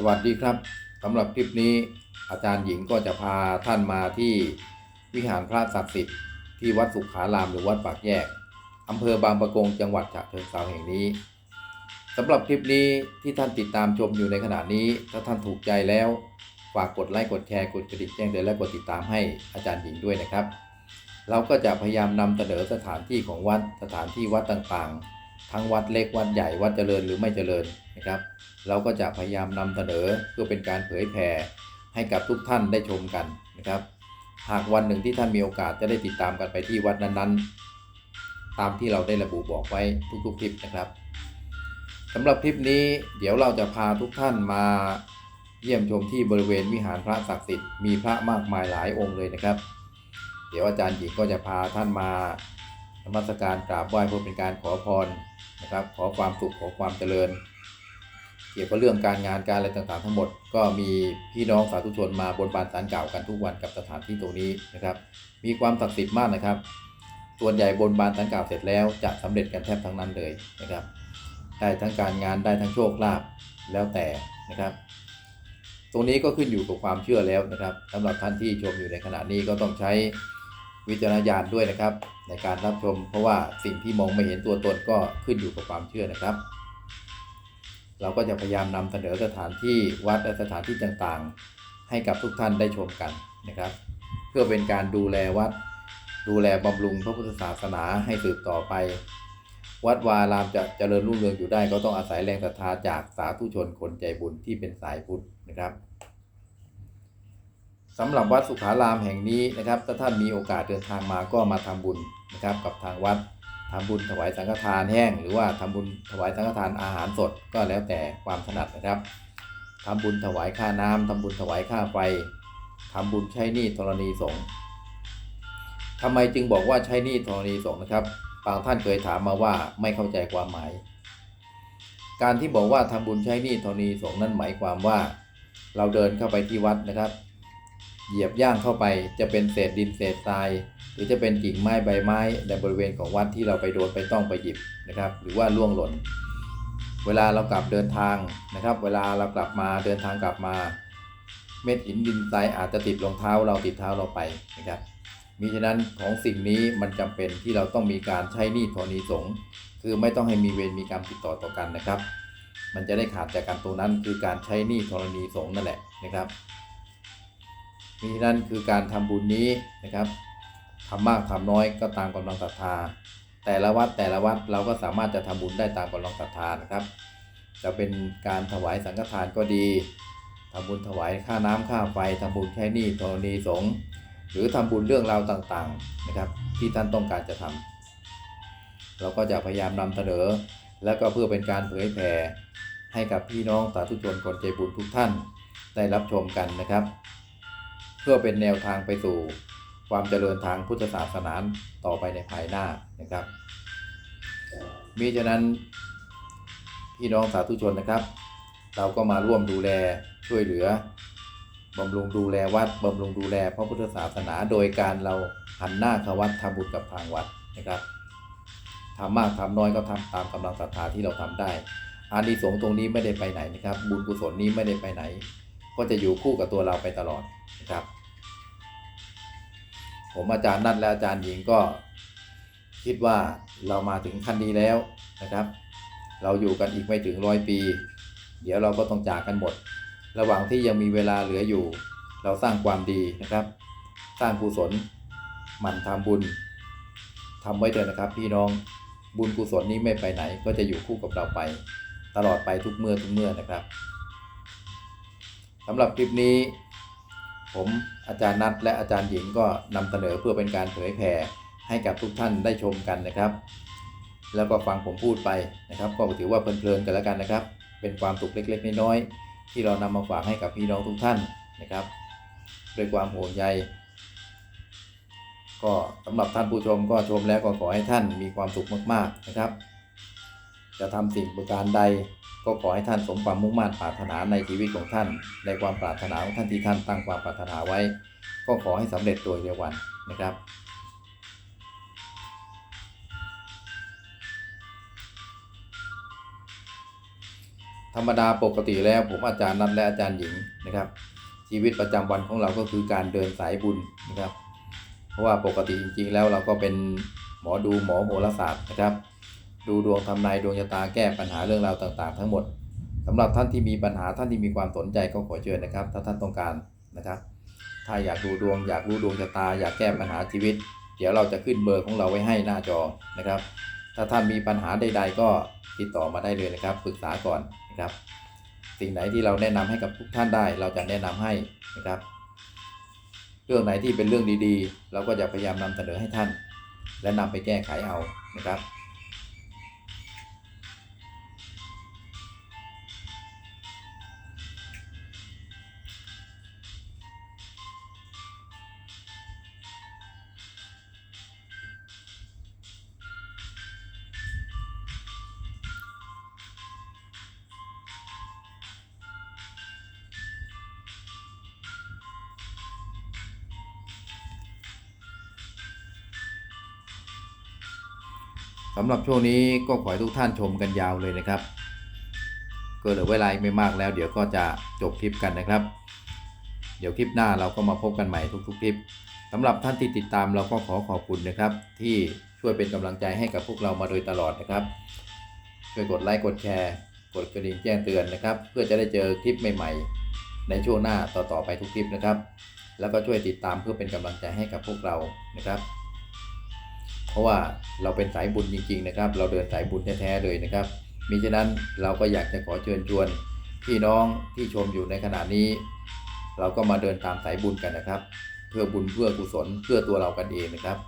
สวัสดีครับสำหรับคลิปนี้อาจารย์หญิงก็จะพาท่านมาที่วิหารพระศักดิ์สิทธิ์ที่วัดสุขารามหรือวัดปากแยกอำเภอบางปะกงจังหวัดฉะเชิงเทราแห่งนี้สำหรับคลิปนี้ที่ท่านติดตามชมอยู่ในขณะนี้ ถ้าท่านถูกใจแล้ว ฝากกดไลค์กดแชร์กดกระดิ่งแจ้งเตือนและกดติดตามให้อาจารย์หญิงด้วยนะครับ เราก็จะพยายามนำเสนอสถานที่ของวัดสถานที่วัดต่างๆ ทั้งวัดเล็กวัดใหญ่วัดเจริญหรือไม่เจริญ นะครับ เราก็จะพยายามนำเสนอเพื่อเป็นการเผยแผ่ให้กับทุกท่านได้ชมกันนะครับ หากวันหนึ่งที่ท่านมีโอกาสจะได้ติดตามกันไปที่วัดนั้นๆ ตามที่เราได้ระบุบอกไว้ทุกๆคลิปนะครับสำหรับคลิปนี้เดี๋ยวเราจะพาทุกท่านมาเยี่ยมชมที่บริเวณวิหารพระศักดิ์สิทธิ์มีพระมากมายหลายองค์เลยนะครับ เดี๋ยวอาจารย์หญิงก็จะพาท่านมานมัสการกราบไหว้เพื่อเป็นการขอพรนะครับ ขอความสุขขอความเจริญ กี่ยวกับเรื่องการงานการอะไรต่างๆ ทั้งหมด ก็มีพี่น้องสาธุชนมาบนบานสารกล่าวกันทุกวันกับสถานที่ตรงนี้นะครับ มีความศักดิ์สิทธิ์มากนะครับ ส่วนใหญ่บนบานสารกล่าวเสร็จแล้วจะสำเร็จกันแทบทั้งนั้นเลยนะครับ ได้ทั้งการงานได้ทั้งโชคลาภแล้วแต่นะครับ ตรงนี้ก็ขึ้นอยู่กับความเชื่อแล้วนะครับสำหรับท่านที่ชมอยู่ในขณะนี้ก็ต้องใช้วิจารณญาณด้วยนะครับ ในการรับชม เพราะว่าสิ่งที่มองไม่เห็นตัวตนก็ขึ้นอยู่กับความเชื่อนะครับ เราก็จะพยายามนำเสนอสถานที่วัดและสถานที่ต่างๆ ให้กับทุกท่านได้ชมกันนะครับ เพื่อเป็นการดูแลวัด ดูแลบำรุงพระพุทธศาสนาให้สืบต่อไป วัดวารามจะเจริญรุ่งเรืองอยู่ได้ก็ต้องอาศัยแรงศรัทธาจากสาธุชนคนใจบุญที่เป็นสายพุทธนะครับสำหรับวัดสุขารามแห่งนี้นะครับ ถ้าท่านมีโอกาสเดินทางมาก็มาทำบุญนะครับกับทางวัด ทำบุญถวายสังฆทานแห้ง หรือว่าทำบุญถวายสังฆทานอาหารสดก็แล้วแต่ความถนัดนะครับทำบุญถวายค่าน้ำทำบุญถวายค่าไฟทำบุญใช้หนี้ธรณีสงฆ์ทำไมจึงบอกว่าใช้หนี้ธรณีสงฆ์นะครับบางท่านเคยถามมาว่าไม่เข้าใจความหมาย การที่บอกว่าทำบุญใช้หนี้ธรณีสงฆ์นั้นหมายความว่า เราเดินเข้าไปที่วัดนะครับ เหยียบย่างเข้าไปจะเป็นเศษดินเศษทราย หรือจะเป็นกิ่งไม้ใบไม้ในบริเวณของวัดที่เราไปโดนไปต้องไปหยิบนะครับ หรือว่าล่วงหล่น เวลาเรากลับเดินทางนะครับ เวลาเรากลับมาเดินทางกลับมา เม็ดหินดินทรายอาจจะติดรองเท้าเราติดเท้าเราไปนะครับมิฉะนั้นของสิ่งนี้มันจำเป็นที่เราต้องมีการใช้หนี้ธรณีสงคือไม่ต้องให้มีเวรมีกรรมติดต่อต่อกันนะครับ มันจะได้ขาดจากการตัวนั้นคือการใช้หนี้ธรณีสงนั่นแหละนะครับ มิฉะนั้นคือการทำบุญนี้นะครับทำมากทำน้อยก็ตามกำลังศรัทธา แต่ละวัดแต่ละวัดเราก็สามารถจะทำบุญได้ตามกำลังศรัทธานะครับ จะเป็นการถวายสังฆทานก็ดีทำบุญถวายค่าน้ำค่าไฟทำบุญใช้นี้ธรณีสงฆ์หรือทำบุญเรื่องราวต่างๆนะครับ ที่ท่านต้องการจะทำเราก็จะพยายามนำเสนอ และก็เพื่อเป็นการเผยแผ่ให้กับพี่น้องสาธุชนคนใจบุญทุกท่านได้รับชมกันนะครับ พื่อเป็นแนวทางไปสู่ความเจริญทางพุทธศาสนาต่อไปในภายหน้านะครับมิฉะนั้นพี่น้องสาธุชนนะครับ เราก็มาร่วมดูแลช่วยเหลือบำรุงดูแลวัดบำรุงดูแลพระพุทธศาสนา โดยการเราหันหน้าเข้าวัดทำบุญกับทางวัดนะครับทำมากทำน้อยก็ทำตามกำลังศรัทธาที่เราทำได้อานิสงส์ตรงนี้ไม่ได้ไปไหนนะครับ บุญกุศลนี้ไม่ได้ไปไหน ก็จะอยู่คู่กับตัวเราไปตลอดนะครับ ผมอาจารย์นัทและอาจารย์หญิงก็ คิดว่าเรามาถึงขั้นนี้แล้วนะครับ เราอยู่กันอีกไม่ถึงร้อยปี เดี๋ยวเราก็ต้องจากกันหมด ระหว่างที่ยังมีเวลาเหลืออยู่ เราสร้างความดีนะครับ สร้างกุศลหมั่นทำบุญทำไว้เถอะนะครับ พี่น้องบุญกุศลนี้ไม่ไปไหน ก็จะอยู่คู่กับเราไป ตลอดไปทุกเมื่อทุกเมื่อนะครับสำหรับคลิปนี้ ผมอาจารย์นัทและอาจารย์หญิงก็นำเสนอเพื่อเป็นการเผยแผ่ให้กับทุกท่านได้ชมกันนะครับ แล้วก็ฟังผมพูดไปนะครับ ก็ถือว่าเพลินๆกันแล้วกันนะครับ เป็นความสุขเล็กๆน้อยๆที่เรานำมาฝากให้กับพี่น้องทุกท่านนะครับด้วยความห่วงใยก็สำหรับท่านผู้ชมก็ชมแล้วก็ขอให้ท่านมีความสุขมากๆนะครับ จะทำสิ่งประการใด ก็ขอให้ท่านสมความมุ่งมั่นปรารถนาในชีวิตของท่าน ในความปรารถนาของท่านที่ท่านตั้งความปรารถนาไว้ ก็ขอให้สำเร็จโดยเร็ววันนะครับ ธรรมดาปกติแล้วผมอาจารย์นัดและอาจารย์หญิงนะครับ ชีวิตประจำวันของเราก็คือการเดินสายบุญนะครับ เพราะว่าปกติจริงๆแล้วเราก็เป็นหมอดูหมอโหราศาสตร์นะครับ ดูดวงทำนายดวงชะตาแก้ปัญหาเรื่องราวต่างๆ ทั้งหมดสำหรับท่านที่มีปัญหาท่านที่มีความสนใจก็ขอเชิญนะครับ ถ้าท่านต้องการนะครับ ถ้าอยากดูดวงอยากรู้ดวงชะตา อยากแก้ปัญหาชีวิต เดี๋ยวเราจะขึ้นเบอร์ของเราไว้ให้หน้าจอนะครับ ถ้าท่านมีปัญหาใด ๆ ก็ติดต่อมาได้เลยนะครับปรึกษาก่อนนะครับ สิ่งไหนที่เราแนะนำให้กับทุกท่านได้ เราจะแนะนำให้นะครับ เรื่องไหนที่เป็นเรื่องดีๆ เราก็จะพยายามนำเสนอให้ท่าน และนำไปแก้ไขเอานะครับ สำหรับช่วงนี้ก็ขอให้ทุกท่านชมกันยาวเลยนะครับก็เหลือเวลาไม่มากแล้ว เดี๋ยวก็จะจบคลิปกันนะครับ เดี๋ยวคลิปหน้าเราก็มาพบกันใหม่ทุกๆคลิปสำหรับท่านที่ติดตามเราก็ขอขอบคุณนะครับ ที่ช่วยเป็นกำลังใจให้กับพวกเรามาโดยตลอดนะครับช่วยกดไลค์กดแชร์กดกระดิ่งแจ้งเตือนนะครับ เพื่อจะได้เจอคลิปใหม่ๆ ในช่วงหน้าต่อๆไปทุกคลิปนะครับ แล้วก็ช่วยติดตามเพื่อเป็นกำลังใจให้กับพวกเรานะครับ ราะว่าเราเป็นสายบุญจริง ๆ นะครับ เราเดินสายบุญแท้ๆเลยนะครับมิฉะนั้นเราก็อยากจะขอเชิญชวนพี่น้องที่ชมอยู่ในขณะนี้ เราก็มาเดินตามสายบุญกันนะครับ เพื่อบุญเพื่อกุศลเพื่อตัวเรากันเองนะครับ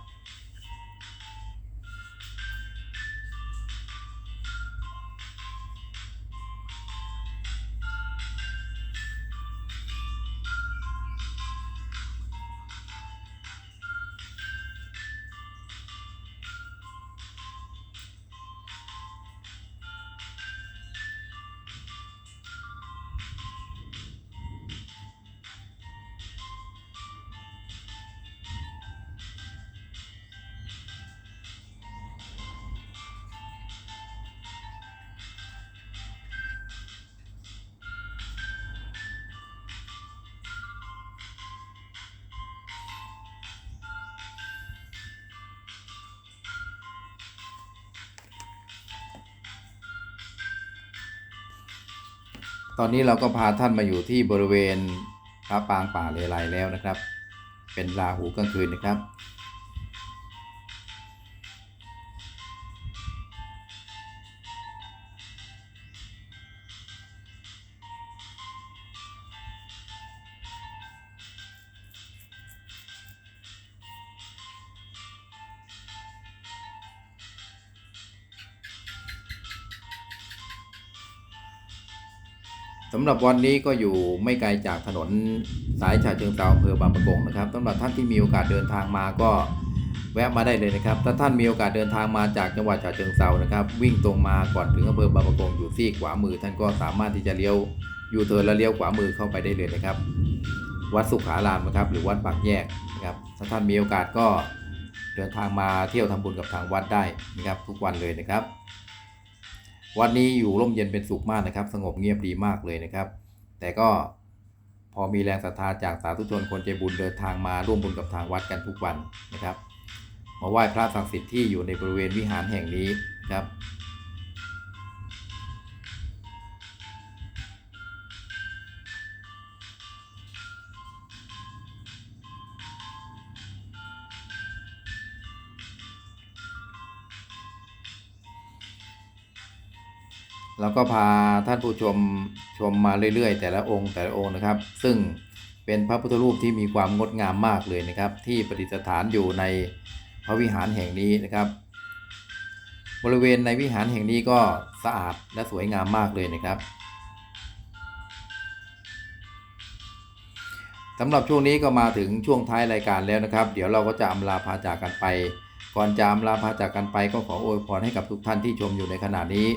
อนนี้เราก็พาท่านมาอยู่ที่บริเวณพระปางป่าเลไลแล้วนะครับ เป็นราหูกลางคืนนะครับ สำหรับวันนี้ก็อยู่ไม่ไกลจากถนนสายฉะเชิงเทราอำเภอบางปะกงนะครับสำหรับท่านที่มีโอกาสเดินทางมาก็แวะมาได้เลยนะครับ ถ้าท่านมีโอกาสเดินทางมาจากจังหวัดฉะเชิงเทรานะครับ วิ่งตรงมาก่อนถึงอำเภอบางปะกงอยู่ที่ขวามือ ท่านก็สามารถที่จะเลี้ยวอยู่เทินและเลี้ยวขวามือเข้าไปได้เลยนะครับ วัดสุขารามนะครับ หรือวัดปากแยกนะครับ ถ้าท่านมีโอกาสก็เดินทางมาเที่ยวทำบุญกับทางวัดได้นะครับ ทุกวันเลยนะครับ วัดนี้อยู่ร่มเย็นเป็นสุขมากนะครับ สงบเงียบดีมากเลยนะครับ แต่ก็พอมีแรงศรัทธาจากสาธุชนคนใจบุญเดินทางมาร่วมบุญกับทางวัดกันทุกวันนะครับ มาไหว้พระศักดิ์สิทธิ์ที่อยู่ในบริเวณวิหารแห่งนี้ครับ แล้วก็พาท่านผู้ชมชมมาเรื่อยๆ แต่ละองค์แต่ละองค์นะครับ ซึ่งเป็นพระพุทธรูปที่มีความงดงามมากเลยนะครับ ที่ประดิษฐานอยู่ในพระวิหารแห่งนี้นะครับ บริเวณในวิหารแห่งนี้ก็สะอาดและสวยงามมากเลยนะครับสำหรับช่วงนี้ก็มาถึงช่วงท้ายรายการแล้วนะครับ เดี๋ยวเราก็จะอำลาพาจากกันไป ก่อนจะอำลาพาจากกันไปก็ขออวยพรให้กับทุกท่านที่ชมอยู่ในขณะนี้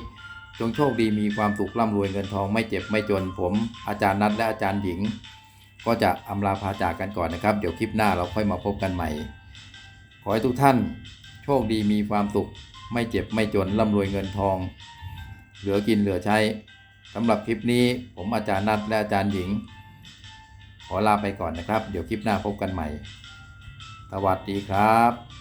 จงโชคดีมีความสุขร่ำรวยเงินทองไม่เจ็บไม่จนผมอาจารย์นัทและอาจารย์หญิง ก็จะอำลาพาจากกันก่อนนะครับ เดี๋ยวคลิปหน้าเราค่อยมาพบกันใหม่ ขอให้ทุกท่านโชคดีมีความสุข ไม่เจ็บไม่จนร่ำรวยเงินทอง เหลือกินเหลือใช้สำหรับคลิปนี้ผมอาจารย์นัทและอาจารย์หญิง ขอลาไปก่อนนะครับ เดี๋ยวคลิปหน้าพบกันใหม่ สวัสดีครับ